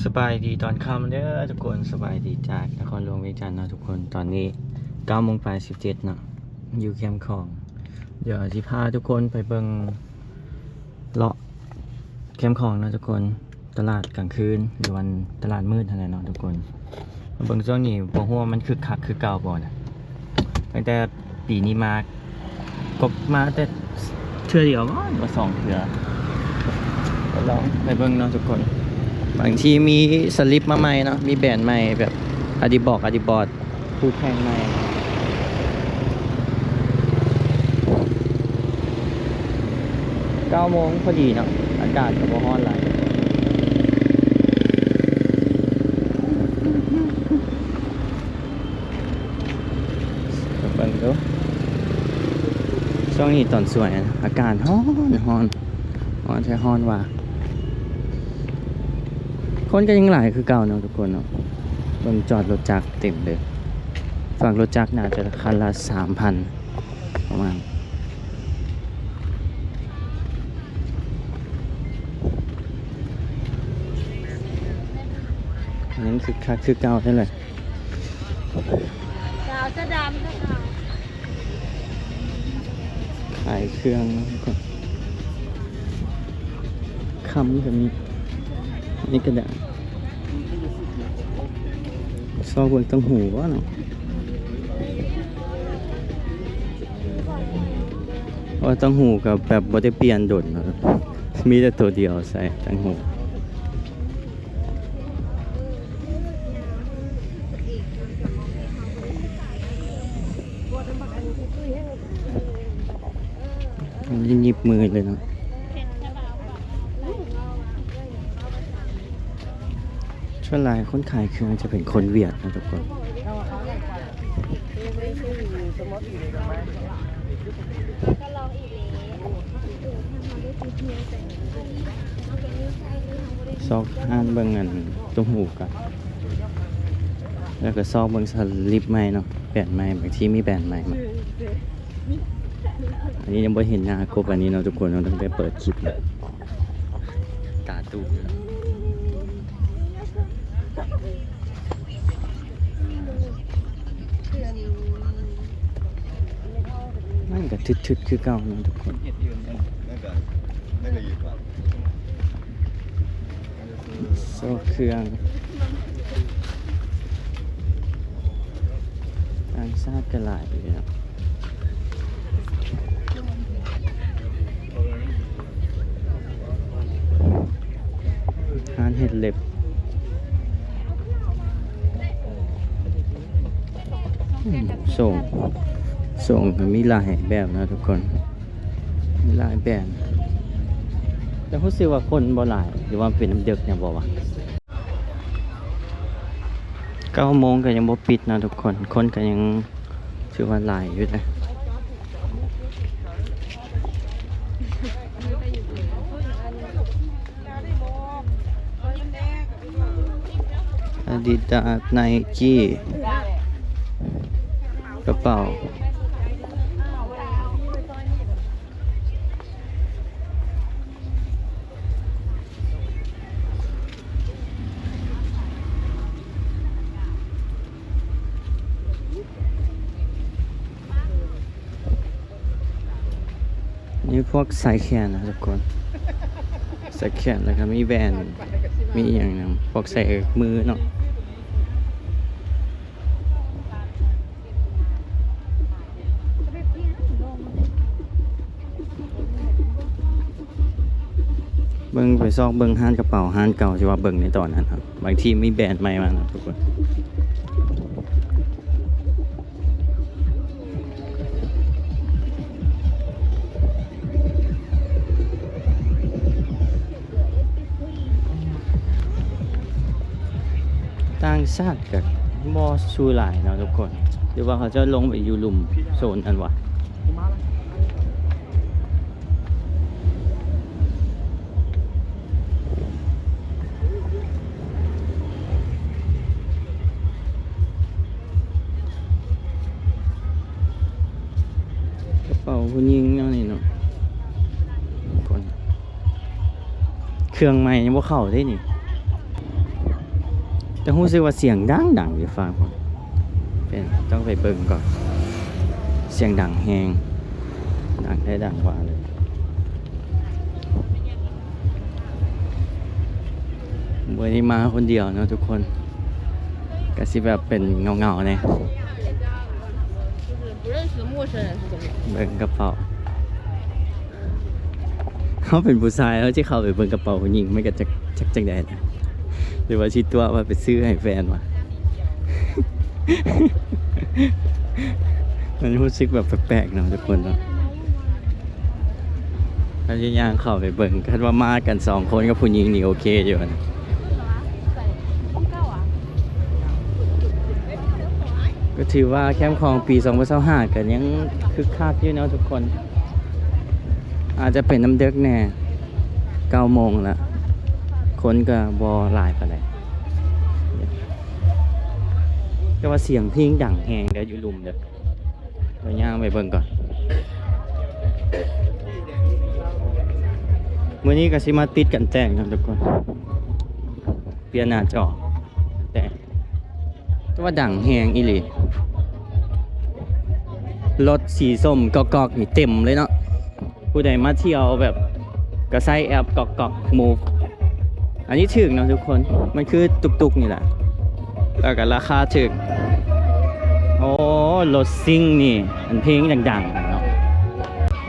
สบายดีตอนค่ำเด้อทุกคนสบายดีจากนครหลวงเวียงจันทร์เนาะทุกคนตอนนี้9โมงปลาย17เนาะอยู่แคมป์ของ เดี๋ยวสิพาทุกคนไปเบิงเลาะแคมป์ของเนาะทุกคนตลาดกลางคืนหรือวันตลาดมืดอะไรเนาะทุกคนเบิงช่วงนี้บ่ฮู้ว่ามันคึกคักคือเก่าบ่นะตั้งแต่ปีนี้มาก็มาแต่เทื่อเดียวมั้งว่าสองเทื่อลองไปเบิ่งเนาะทุกคน บางทีมีสลิปมาใหม่เนาะมีแบรนด์ใหม่แบบอดิบอกอดิบอดคู่แข่งใหม่เก้าโมงพอดีเนาะอากาศก็บ่ร้อนหลเบิ่งดูช่วงนี้ตอนสวยนะอากาศร้อนร้อนร้อนใช่ร้อนว่ะ คนก็ยังหลายคือเก่าเนาะทุกคนเนาะบิ่งจอดรถจักรเต็มเลยฝั่งรถจักรน่าจะคันละสามพันประมาณอันนั้นคือคักคือเก่าใช่เลยสาวจะดำนะคะขายเครื่องนะทุกคนคำก็มีนี่กระดาษ ซอกเบิ่งตังหูวะเนาะว่าตั้งหูกับแบบบ่ได้เปลี่ยนโดดเนอะมีแต่ตัวเดียวใส่ตั้งหูยิหยิบมือเลยเนาะ วงหลายคนขายเครื่องจะเป็นคนเวียดนะทุกคนซอกห้านเบิ่งเงินตุ้มหูกัน แล้วก็ซอกเบิ่งสลิปใหม่เนาะแบนด์ใหม่บางที่มีแบนด์ใหม่มาอันนี้ยังไม่เห็นหน้ากบอันนี้เนาะทุกคนเราต้องไปเปิดคลิปเลยตาตู ก็ทึดๆคือเก่าเนาะทุกคนโซ่เครื่องต่างชาติก็หลายอยู่แล้วหานเห็ดเล็บส่ง ส่งก็มีลายแบบนะทุกคน มีลายแบบแต่รู้สึกว่าคนบ่หลายหรือว่าเป็นน้ำเดึกเนี่ยบอกว่าเก้าโมงก็ยังบ่ปิดนะทุกคน คนก็ยังถือว่าหลายอยู่นะอาดิดาสไนกี้กระเป๋า นี่พวกสายแขนนะทุกคนสายแขนแล้วก็มีแบนมีอย่างหนึงพวกใส่มือเนาะเบิ่งไปซอกเบิ่งห้านกระเป๋าห้านเก่าที่ว่าเบิ่งในตอนนั้นครับ บางทีไมีแบรนด์ใหม่มานะทุกคนางชาติกับบอชูหลายเนาะทุกคนหรือว่าเขาจะลงไปอยู่หลุมโซนอันวะกระเป๋าผู้หญิงเนาะนี่เนาะคนเครื่องใหม่ยังบ่เข้าได้นี่ แต่รู้สึกว่าเสียงดังดังอยู่ฟังเป็นต้องไปเบิ่งก่อน เสียงดังแหงดังได้ดังกว่าเลยวันนี้มาคนเดียวนะทุกคนก็สิแบบเป็นเงาเงาเนี่ยเบิ่งกระเป๋า เขาเป็นผู้ชายแล้วที่เขาไปเบิ่งกระเป๋าหญิงไม่ก็จะจักจังได้นะ หรือว่าชิดตัวว่าไปซื้อให้แฟนมะมันรู้สึกแบบแปลกๆนะทุกคนเนาะถ้าจะย่างเข้าไปเบิ่งคาดว่ามากันสองคนกับผู้หญิงนี่โอเคอยู่นะก็ถือว่าแคมป์ของปี 2025กันยังคึกคักอยู่เนาะทุกคน อาจจะเป็นน้ำเด็กแน่เก้าโมงแล้ว คนก็บอลายปานใดแต่ว่าเสียงเพลงดังแฮงเดี๋ยวอยู่ลุมเด้อไปย่างไปเบิ่งก่อนมื้อนี้ก็สิมาติดกันแต่งครับทุกคนเปลี่ยนหน้าจอแต่แต่ว่าดังแฮงอีหลีรถสีส้มกอกๆนี่เต็มเลยเนาะผู้ใดมาเที่ยวแบบก็ใส่แอปกอกๆ move อันนี้ถึกเนาะทุกคน มันคือตุกๆนี่แหละ แล้วก็ราคาถึก โอ้รถซิ่งนี่มันเพลงดังๆเนาะ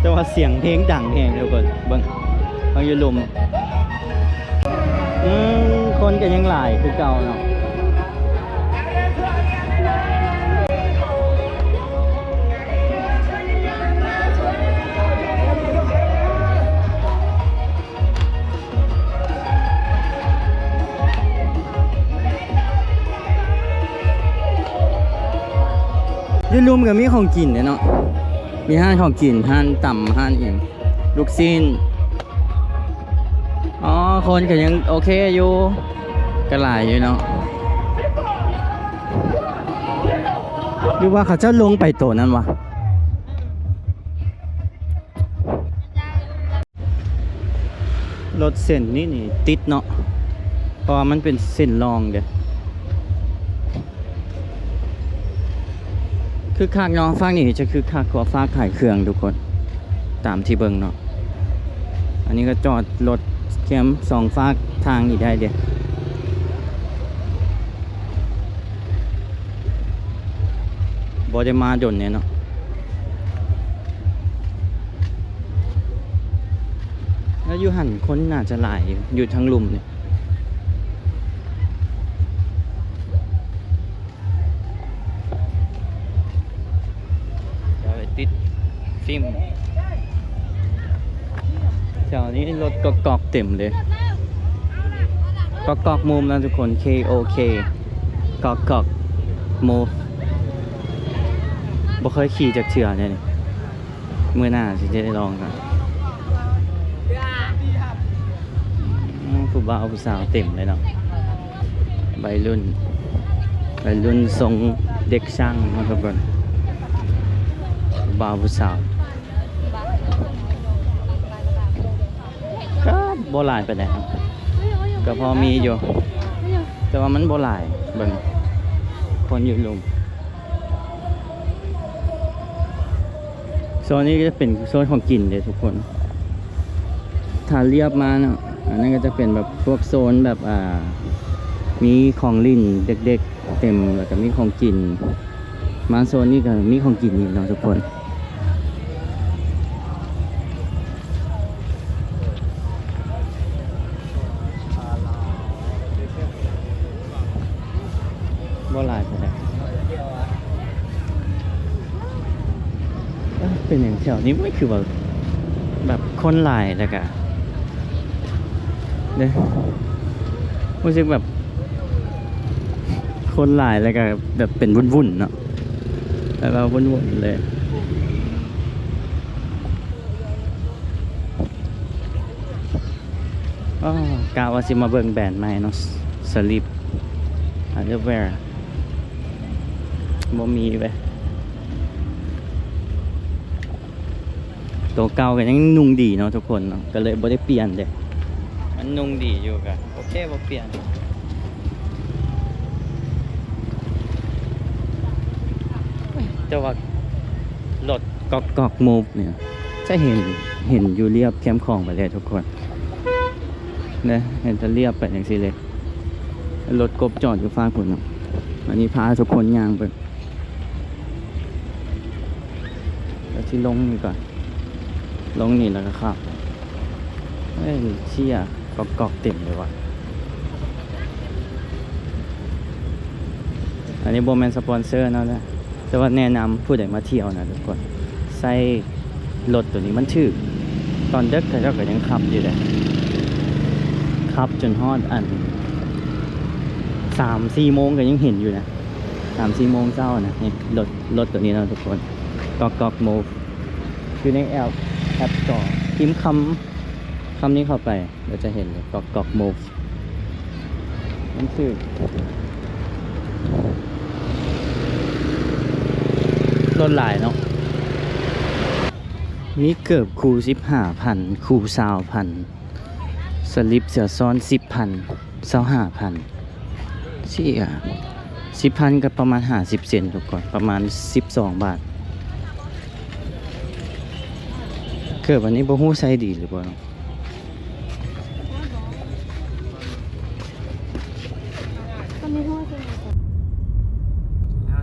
แต่ว่าเสียงเพลงดังเองทุกคนเบิ่งบางอยู่ลมอืมคนก็ยังหลายคือเก่าเนาะ ยืนรวมกับมีของกินเนาะ มีห้านของกินห้านต่ำห้านเองลูกซิ้น อ๋อ คนก็ยังโอเคอยู่ก็หลายอยู่เนาะหรือว่าเขาจะลงไปโตนั้นวะรถเส้นนี่นี่ติดเนาะเพราะมันเป็นเส้นรองเด้ คือคักเนาะฟังนี่จะคือคักกว่าฟ้าขายเครื่องทุกคนตามที่เบิ่งเนาะอันนี้ก็จอดรถแคมสองฟากทางนี่ได้เดียวบอได้มาดนเนี่ยเนาะแล้วอยู่หันคนน่าจะหลายอยู่ทั้งลุมเนี่ย นี้รถกอกกอกเต็มเลยกอกกอกมุมนะทุกคน K O K กอกกอกมูบ่เคยขี่จากเชือเนี่ยนี่เมื่อหน้าสิจะได้ลองกันผู้บ่าวผู้สาวเต็มเลยเนาะใบรุ่นใบรุ่นทรงเด็กช่างมาทุกคนบ่าวผู้สาว ก็บ่หลายไปไหนใดครับ ก็พอมีอยู่ แต่ว่ามันบ่หลายเบิ่งคนอยู่ลุมโซนนี้ก็จะเป็นโซนของกินเลยทุกคนถ้าเรียบมาเนาะอันนั้นก็จะเป็นแบบพวกโซนแบบอ่ามีของลิ่นเด็กๆ เต็มแล้วก็มีของกิน มาโซนนี้ก็มีของกินอีกเนาะทุกคน แถวนี้ไม่คือว่าแบบคนหลายแล้วกะเด้รู้สึกแบบ คนหลายแล้วก็แบบเป็นวุ่นๆเนาะแบบวุ่นๆเลยอ๋อกาวว่าสิมาเบิ่งแบรนด์ใหม่เนาะสลิปอันเดอร์แวร์บ่มีไป ตัวเก่าก็ยังนุ่งดีเนาะทุกคนเนาะก็เลยบ่ได้เปลี่ยนเด้มันนุ่งดีอยู่กันโอเคบ่เปลี่ยนจะว่ารถกอกกอกมูฟเนี่ยจะเห็นเห็นอยู่เรียบแคมป์องไปเลยทุกคนเนะเห็นจะเรียบไปอย่างสิเลยรถกบจอดอยู่ฟ้าผลเนาะอันนี้พาทุกคนยางไปแล้วที่ลงนี่ก่อน ลงนี่แล้วก็ขับเฮ้ยเชี่ยกอกกอกเต็มเลยว่ะ อันนี้โบแมนสปอนเซอร์เนาะนะ แต่ว่าแนะนำผู้ใดมาเที่ยวนะทุกคน ใส่รถตัวนี้มันชื่อตอนเด็กเขาก็ยังขับอยู่เลยขับจนฮอดอันสามสี่โมงก็ยังเห็นอยู่นะสามสี่โมงเช้านะนี่รถรถตัวนี้นะทุกคนกอกกอกโมอยู่ในแอป แอปต่อพิมพ์คำคำนี้เข้าไปเราจะเห็นเลยกอกกอกโมมันคือรถหลายเนาะมีเกือบคูสิบห้าพันคูสาวพันสลิปเสือซ้อนสิบพันเศร้าห้าพันเชี่ยสิบพันกับประมาณห้าสิบเซนทุกคนประมาณสิบสองบาท เกื อวันนี้บ่ฮู้ใส่ดีหรือเปล่า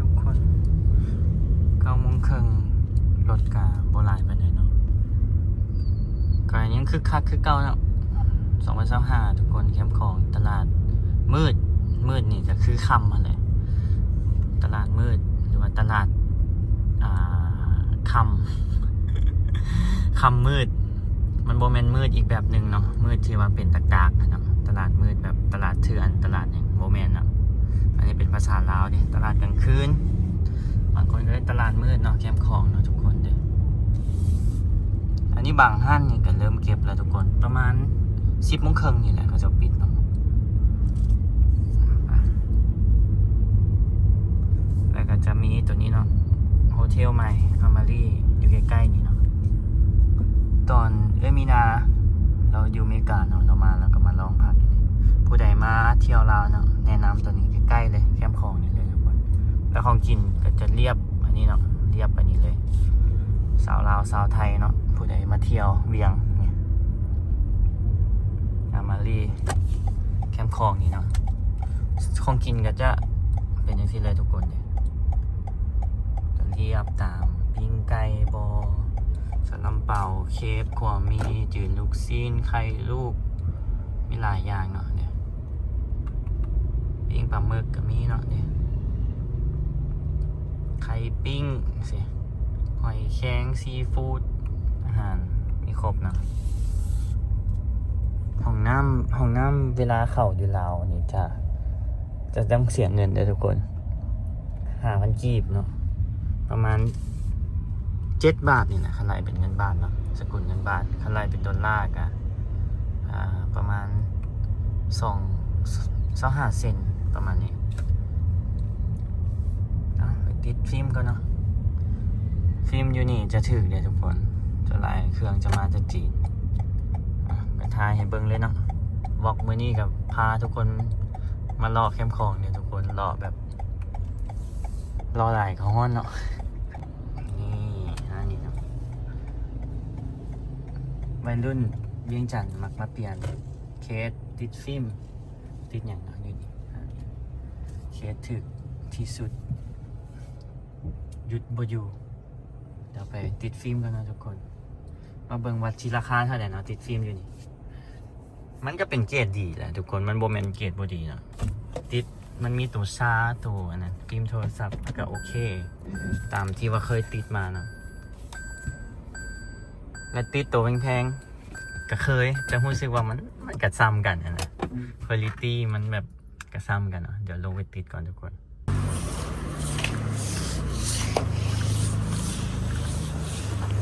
ทุกคนเก้ามงคิงลดกาโบลายไปไหนเนาะไกลนี้คึกคักคือเก่าเนาะสองพันสห้าทุกคนเข้มของตลาดมืดมืดนี่จะคือคำมาเลยตลาดมืดหรือว่าตลาดอ่าคำ คำมืด มันโบแมนมืดอีกแบบหนึ่งเนาะมืดที่ว่าเป็นตะกากนะตลาดมืดแบบตลาดเถื่อนตลาดเนี่ยโบแมนเนาะอันนี้เป็นภาษาลาวเนี่ยตลาดกลางคืนบางคนก็เรียกตลาดมืดเนาะแคมป์ของเนาะทุกคนเด้ออันนี้บางห้านนี่ก็เริ่มเก็บแล้วทุกคนประมาณสิบโมงครึ่งนี่แหละเขาจะปิดเนาะอะแล้วก็จะมีตัวนี้เนาะโฮเทลใหม่อามารีอยู่ใกล้ๆนี่เนาะ ตอนเอมินา เราอยู่เมกาเนาะเรามาแล้วก็มาลองพักผู้ใดมาเที่ยวลาวเนาะแนะนำตัวนี้ใกล้ๆเลยแคมป์ของนี่เลยทุกคนแล้วของกินก็จะเรียบอันนี้เนาะเรียบอันนี้เลย สาวลาวสาวไทยเนาะผู้ใดมาเที่ยวเวียงเนี่ยอามารีแคมป์ของนี่เนาะของกินก็จะเป็นอย่างที่เลยทุกคนเลยจะเรียบตามปิ้งไก่บอ สลัมเป่าเคฟขวามีจืดลูกซีนไข่ลูก มีหลายอย่างเนาะเนี่ยปิ้งปลาหมึกก็มีเนาะเนี่ยไข่ปิ้งสิหอยแครงซีฟู้ดอาหารมีครบเนาะห้องน้ำห้องน้ำเวลาเข้าอยู่ลาวนี่จะจะต้องเสียเงินเด้อทุกคนหาพันกีบเนาะประมาณ เจ็ดบาทนี่นะคันไรเป็นเงินบาทเนาะสกุลเงินบาทคันไรเป็นดอลลาร์กะอ่าประมาณสองสองห้าเซนประมาณนี้ไปติดฟิล์มก่อนเนาะฟิล์มอยู่นี่จะถือเลยทุกคนจะไลายเครื่องจะมาจะจีนอะทายให้เบิ้งเลยเนาะวอกมือนี้กับพาทุกคนมารอแคมของเนี่ยทุกคนรอแบบรอหลายเขาห้อนเนาะนี่อันนี้เนาะ วัยรุ่นเวียงจันทน์มักมาเปลี่ยนเคสติดฟิล์มติดอย่างเนาะอยู่นี่เคสถึกที่สุดหยุดบ่อยู่เดี๋ยวไปติดฟิล์มกันนะทุกคน มาเบิ่งวัดที่ราคาเท่าไหร่เนาะติดฟิล์มอยู่นี่ มันก็เป็นเกรดดีแหละทุกคนมันโบแมนเกรดบ่ดีเนาะติดมันมีตัวซาตัวอันนั้นฟิล์มโทรศัพท์ก็โอเค ตามที่ว่าเคยติดมาเนาะ และติดตัวแพงๆก็เคย จะรู้สึกว่ามันมันกระซ้ำกันอะนะคุณภาพมันแบบกระซ้ำกันเนาะเดี๋ยวลงไปติดก่อนทุกคน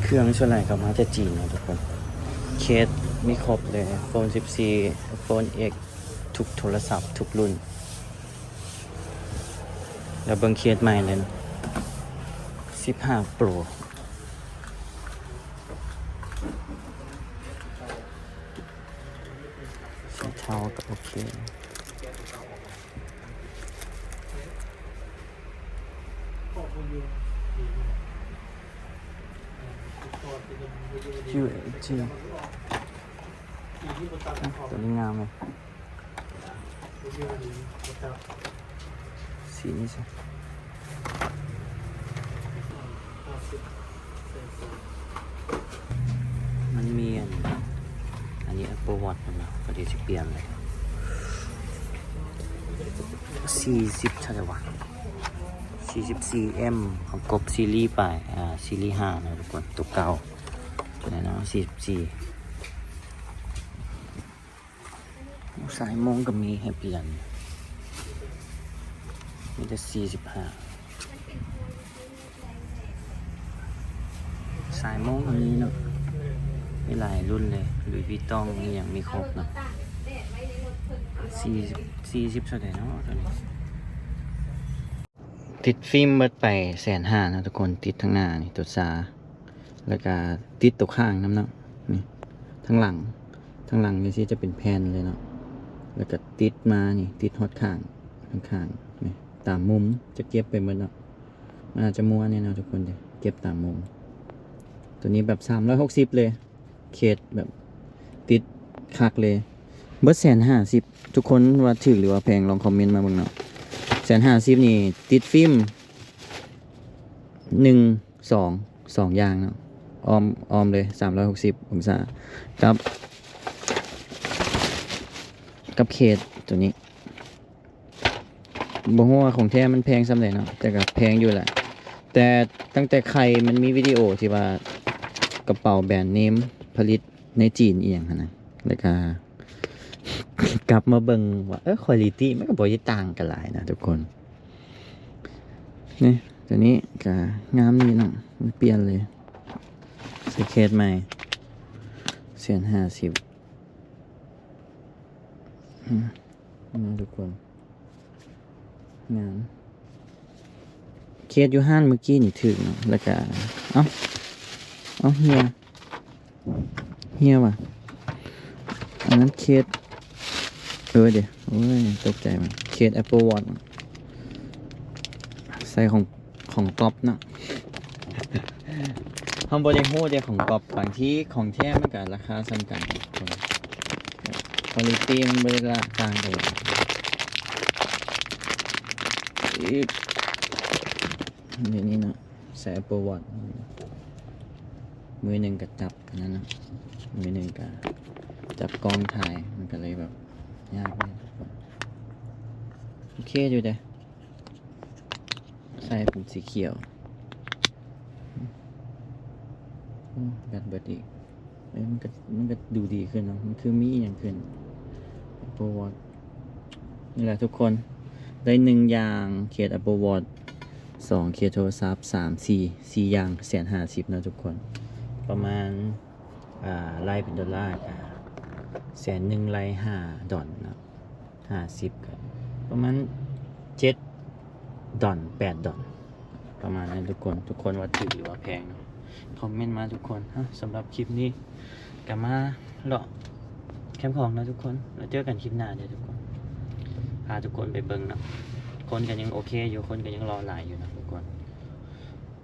เครื่องส่วนใหญ่ก็มาจากจีนเนะทุกคนเคสมีครบเลยโฟน 14 โฟน X ทุกโทรศัพท์ทุกรุ่น แล้วเบิ่งเคสใหม่เลยนะ15 Pro โอเคชื่อชื่อตัวนี้งามเลยสีนี้ใช่มันมีอันนี้ Apple Watch นะพอดีจะเปลี่ยนเลย สี่สิบเท่าไหร่วะสี่สิบสี่ M ของกบซีรีส์ไป อ่า ซีรีส์ห้านะทุกคนตัวเก่าตัวไหนนะสี่สิบสี่สายมงก็มีให้เปลี่ยน มีแต่สี่สิบห้าสายมงก็มีเนาะมีหลายรุ่นเลยหรือวิต้องมีอย่างมีครบเนาะ สี่สิบสี่สิบเท่าไหร่เนาะตัวนี้ติดฟิล์มเบิดไปแสนห้านะทุกคนติดทั้งหน้านี่ตัวซาแล้วก็ติดตัวข้างน้ำเนาะนี่ทั้งหลังทั้งหลังนี่สิจะเป็นแผ่นเลยเนาะแล้วก็ติดมานี่ติดฮอดข้างข้างข้างนี่ตามมุมจะเก็บไปหมดเนาะมันอาจจะม้วนเนี่ยนะทุกคนจะเก็บตามมุม ตัวนี้แบบสามร้อยหกสิบเลยเคสแบบติดคักเลย เบิดแสนห้าสิบทุกคนว่าถือหรือว่าแพงลองคอมเมนต์มาเบ้างเนาะแสนห้าสิบนี่ ติดฟิล์มหนึ่งสองสองอย่างเนาะออมออมเลยสามร้อยหกสิบองศากับ กับเคสตัวนี้บอกว่าของแท้มันแพงสำเร็จเนาะแต่ก็แพงอยู่แหละ แต่ตั้งแต่ใครมันมีวิดีโอที่ว่ากระเป๋าแบรนด์เนมผลิตในจีนเอียงนนะแล้วก็ กลับมาเบิ่งว่าเออคุณภาพมันก็บ่ได้ต่างกันหลายนะทุกคน นี่ตัวนี้ก็งามนี่เนาะมันเปลี่ยนเลยสเคสใหม่เสียนห้าสิบนะทุกคนงามเคสยู่ห้านเมื่อกี้นี่ถึงแล้วก็เอ้าเอ้าเฮียเฮียว่ะอันนั้นเคส เออเดี๋ยวโอ้ยตกใจมันเคส Apple Watch ใส่ของของก๊อปนะทำบริโภคเดียวของก๊อปบางที่ของแท้มันกับราคาซ้ำกันคนคุณภาพมันบริละต่างกันอีกเดี๋ยวนี้เนะใส่ Apple Watch มือหนึ่งกับจับนนั้นนะมือหนึ่งกับจับกล้องถ่ายมันก็เลยแบบ ยากเลยโอเคอยู่เด้ใส่เป็นสีเขียวอืมแบตเบิดอีกมันก็มันก็ดูดีขึ้นเนาะมันคือมีอย่างขึ้น Apple Watch นี่แหละทุกคนได้หนึ่งอย่างเขียน Apple Watch สองเขียนโทรศัพท์สามสี่สี่อย่างแสนห้าสิบนะทุกคน ประมาณ อ่าไล่เป็นดอลลาร์อ่า แสนหนึ่งไรห้าดอนนะห้าสิบก็ประมาณเจ็ดดอนแปดดอนประมาณนั้นทุกคนทุกคนว่าถือหรือว่าแพงนะคอมเมนต์มาทุกคนฮะสำหรับคลิปนี้กลับมาเลาะแคมป์ของนะทุกคนแล้วเจอกันคลิปหน้าเดี๋ยวทุกคนพาทุกคนไปเบิ่งนะคนกันยังโอเคอยู่คนกันยังรอหลายอยู่นะทุกคน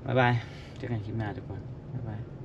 บ๊ายบายเจอกันคลิปหน้าทุกคนบ๊ายบาย